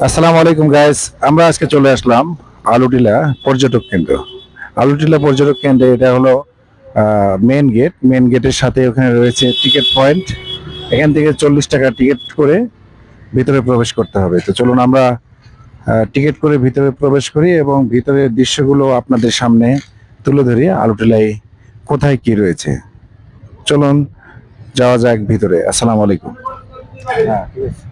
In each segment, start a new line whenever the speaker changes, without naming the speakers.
আসসালামু আলাইকুম গাইস আমরা আজকে চলে আসলাম আলুটিলা পর্যটক কেন্দ্র। আলুটিলা পর্যটক কেন্দ্রে এটা হলো মেন গেট মেন গেটের সাথে ওখানে রয়েছে টিকিট পয়েন্ট এখান থেকে চল্লিশ টাকা টিকিট করে ভিতরে প্রবেশ করতে হবে। তো চলুন আমরা টিকিট করে ভিতরে প্রবেশ করি এবং ভিতরের দৃশ্যগুলো আপনাদের সামনে তুলে ধরি আলুটিলায় কোথায় কি রয়েছে। চলুন যাওয়া যাক ভিতরে। আসসালামু আলাইকুম। হ্যাঁ ঠিক আছে।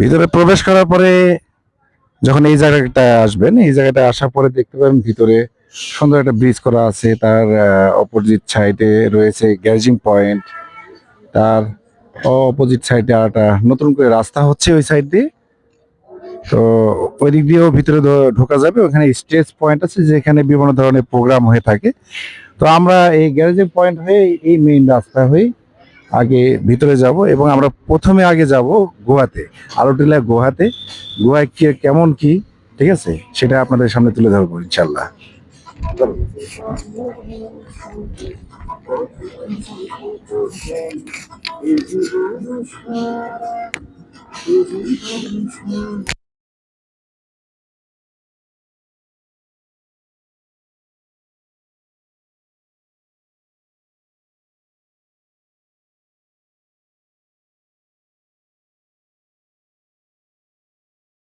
ভিতরে প্রবেশ করার পরে যখন এই জায়গাটা আসবেন, এই জায়গাটা আসার পরে দেখতে পাবেন ভিতরে সুন্দর একটা ব্রিজ করা আছে। তার অপোজিট সাইডে রয়েছে গ্যারেজিং পয়েন্ট তার অপোজিট সাইডে একটা নতুন করে রাস্তা হচ্ছে ওই সাইড দিয়ে। তো ওই দিক দিয়েও ভিতরে ঢোকা যাবে। ওখানে স্টেজ পয়েন্ট আছে যেখানে বিভিন্ন ধরনের প্রোগ্রাম হয়ে থাকে। তো আমরা এই গ্যারেজিং পয়েন্ট হয়ে এই মেইন রাস্তা হয়ে আগে ভিতরে যাব এবং আমরা প্রথমে আগে যাব গোয়াতে আলোটিলা গোয়াতে গোয়ায় কি, কেমন কি, ঠিক আছে? সেটা আপনাদের সামনে তুলে ধরবো ইনশাল্লাহ এই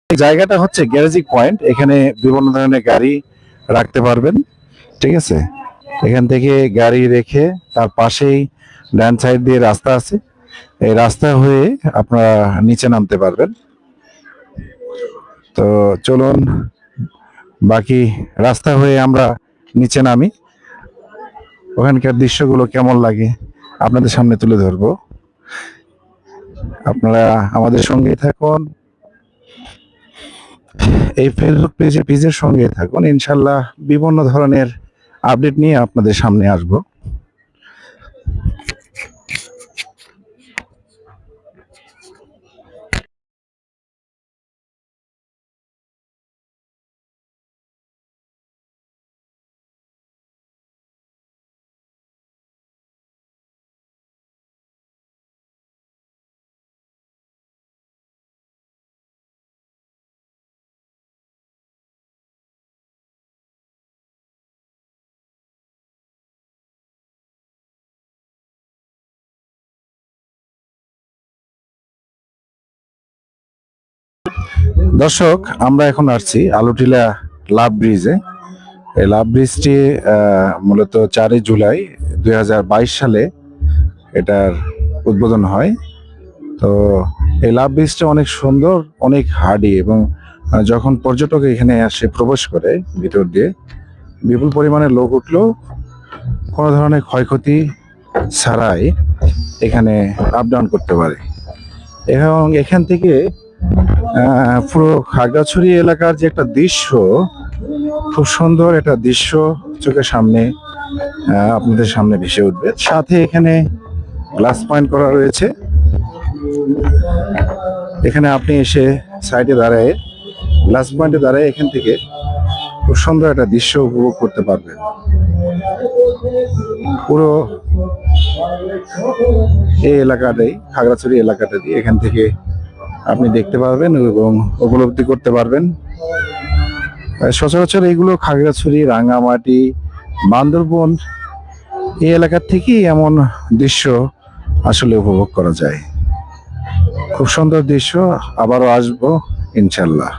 জায়গাটা হচ্ছে গ্যারেজিং পয়েন্ট। এখানে বিভিন্ন ধরনের গাড়ি রাখতে পারবেন। ঠিক আছে? এখান থেকে গাড়ি রেখে তার পাশেই ডান সাইড দিয়ে রাস্তা আছে। এই রাস্তা হয়ে আপনারা নিচে নামতে পারবেন। তো চলুন, বাকি রাস্তা হয়ে আমরা নিচে নামি। ওখানকার দৃশ্যগুলো কেমন লাগে আপনাদের সামনে তুলে ধরবো। আপনারা আমাদের সঙ্গে থাকুন। এই ফেসবুক পেজে পেজের সঙ্গে থাকুন। ইনশাল্লাহ বিভিন্ন ধরনের আপডেট নিয়ে আপনাদের সামনে আসব। দর্শক, আমরা এখন আসছি আলুটিলা লাভ ব্রিজে। এই লাভ ব্রিজটি মূলত চারই জুলাই দু হাজার বাইশ সালে এটার উদ্বোধন হয়। তো এই লাভ ব্রিজটা অনেক সুন্দর, অনেক হার্ডি এবং যখন পর্যটক এখানে আসে, প্রবেশ করে ভিতর দিয়ে, বিপুল পরিমাণে লোক উঠলেও কোনো ধরনের ক্ষয়ক্ষতি ছাড়াই এখানে আপ ডাউন করতে পারে। এবং এখান থেকে পুরো খাগড়াছড়ি এলাকার যে একটা দৃশ্য, খুব সুন্দর একটা দৃশ্য চোখের সামনে আপনাদের সামনে ভেসে উঠবে। সাথে এখানে গ্লাস পয়েন্ট করা রয়েছে। এখানে আপনি এসে সাইডে দাঁড়ায় গ্লাস পয়েন্টে দাঁড়ায় এখান থেকে খুব সুন্দর একটা দৃশ্য উপভোগ করতে পারবেন। পুরো এই এলাকাটাই, খাগড়াছড়ি এলাকাটা দিয়ে এখান থেকে আপনি দেখতে পারবেন এবং উপলব্ধি করতে পারবেন। সচরাচর এগুলো খাগড়াছড়ি রাঙামাটি বান্দরবন, এই এলাকার থেকেই এমন দৃশ্য আসলে উপভোগ করা যায়। খুব সুন্দর দৃশ্য, আবারও আসব, ইনশাল্লাহ।